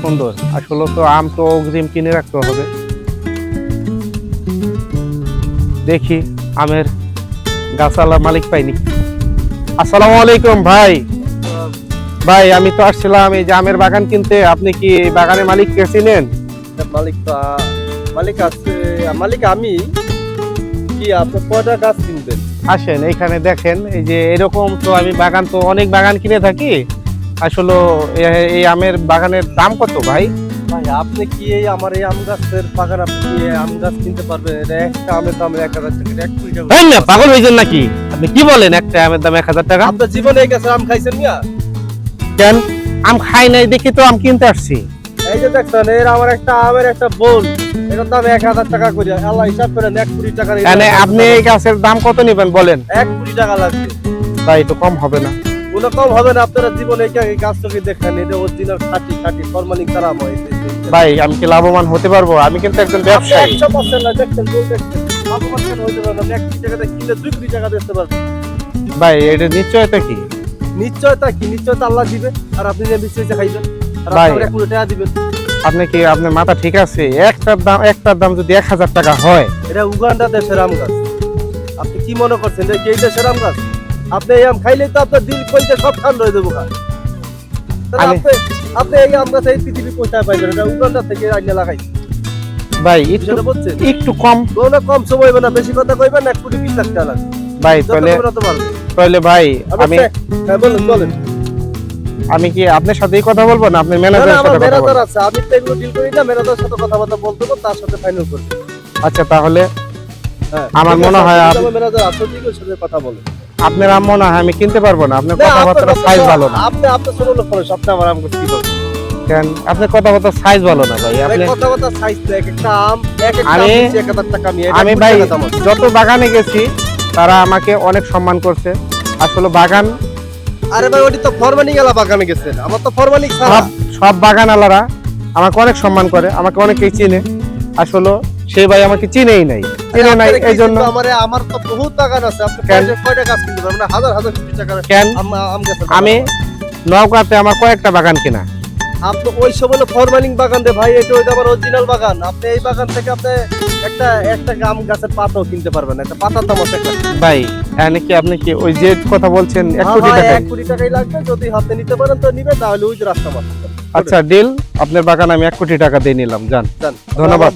সুন্দর। আসলে তো আম তো অগ্রিম কিনে রাখতে হবে। দেখি আমের গাছালা মালিক পাইনি। আসসালামু আলাইকুম ভাই। ভাই আমি তো আসছিলাম এই যে আমের বাগান কিনতে। আপনি কি এই বাগানের মালিককে চিনেন? মালিক তো মালিক আছে মালিক আমি। কি আপনি কয়টা গাছ কিনবেন? আসেন এখানে দেখেন এই যে এরকম তো আমি বাগান তো অনেক বাগান কিনে থাকি। আসলে এই আমের বাগানের দাম কত ভাই? ভাই আপনি কি এই আমার এই আম গাছের বাগান আপনি কি আম গাছ কিনতে পারবেন? এটা একটা আমের দাম এক হাজার টাকা এক কোটি টাকা। না? পাগল হয়েছেন নাকি? আপনি কি বলেন একটা আমের দাম এক হাজার টাকা? আপনার জীবনে এই গাছের আম খাইছেন না কেন? আম খাই নাই দেখি তো আম কিনতে আসছি। এই যে দেখছেন এর আমার একটা আমের একটা বোল এটার দাম এক হাজার টাকা করে। আল্লাহ হিসাব করেন এক কোটি টাকা মানে আপনি এই গাছের দাম কত নেবেন বলেন? এক কোটি টাকা লাগবে। তাই তো কম হবে না। কোনো কম হবে না আপনারা জীবনে এই এই গাছটাকে দেখেন এটা অরিজিনাল খাঁটি খাঁটি ফরমালিং করা হয় ভাই আমি কি লাভবান হতে পারব? আমি কিন্তু একজন ব্যবসায়ী। একশো পার্সেন্ট না দেখছেন বল দেখছেন। বাবু পার্সেন্ট হইতে পারবেন আপনি এক টাকাতে কিনলে দুই কোটি টাকা দিতে পারবেন। ভাই এটা নিশ্চয়তা কি? নিশ্চয়তা কি? নিশ্চয়তা আল্লাহ দিবে আর আপনি যে বিশ্বাসে খাইবেন আর এক কোটি টাকা দিবেন। আপনি কি আপনার মাথা ঠিক আছে? একটার দাম একটার দাম যদি এক হাজার টাকা হয়। এটা উগান্ডা দেশের আম গাছ। আপনি কি মনে করছেন যে এই দেশের আম গাছ? আপনি এই আম খাইলেই তো আপনার দিল কইতে সব ঠান্ডা হয়ে দেবো। আমি- আপনি এই আম গাছ এই পৃথিবী কোথায় পাইবেন এটা উগান্ডা থেকে আইনে লাগাই। ভাই একটু একটু কম। কোনো কম সময় হবে না বেশি কথা কইবেন এক কোটি বিশ লাখ টাকা লাগবে। ভাই তাহলে। তাহলে ভাই আমি হ্যাঁ বলেন আমি কি আপনার সাথেই কথা বলব না? আপনার ম্যানেজারের সাথে কথা বলব? আছে আমি তো এগুলো ডিল করি না ম্যানেজারের সাথে কথাবার্তা বলতে তার সাথে ফাইনাল করব। আচ্ছা তাহলে হ্যাঁ আমার মনে হয় আপনি ম্যানেজার সাথে কথা বলেন। আপনার আম মনে হয় আমি কিনতে পারব না। আপনার আপনার সাইজ ভালো না। আপনি আপনার ছোট লোক খরচ আপনি আমার আম করতে পারবেন কেন? আপনার কথাবার্তার সাইজ ভালো না ভাই আপনি কথাবার্তা সাইজ এক একটা আম এক একটা আমি- আম নিচ্ছি এক হাজার টাকা আমি এটা আমি ভাই। যত বাগানে গেছি তারা আমাকে অনেক সম্মান করছে। আসলে বাগান আরে ভাই ওটি তো ফরমানি গেলা বাগানে গেছেন আমার তো ফরমানি সব সব বাগান আলারা আমাকে অনেক সম্মান করে আমাকে অনেকেই চিনে। আসলে সেই ভাই আমাকে চিনেই নাই। চিনে নাই এই জন্য? আমার তো বহুত আছে। আপনি কয়টা- গাছ কিনতে পারবেন? হাজার হাজার টাকার কেন? আম। নওগাঁতে আমার কয়েকটা বাগান কিনা। আপনি ওই সব হলো ফরমালিং বাগান রে ভাই এটা ওইটা অরিজিনাল বাগান। আপনি এই বাগান থেকে আপনি একটা একটা আম গাছের পাতাও কিনতে পারবেন। একটা পাতার দাম আছে ভাই এখানে কি আপনি কি ওই যে কথা বলছেন এক হ্যাঁ কোটি টাকা এক কোটি টাকাই লাগবে। যদি হাতে নিতে পারেন তো নিবে তাহলে ওই যে রাস্তা মাত্র আচ্ছা ডিল আপনার বাগান আমি এক কোটি টাকা দিয়ে নিলাম যান। ধন্যবাদ।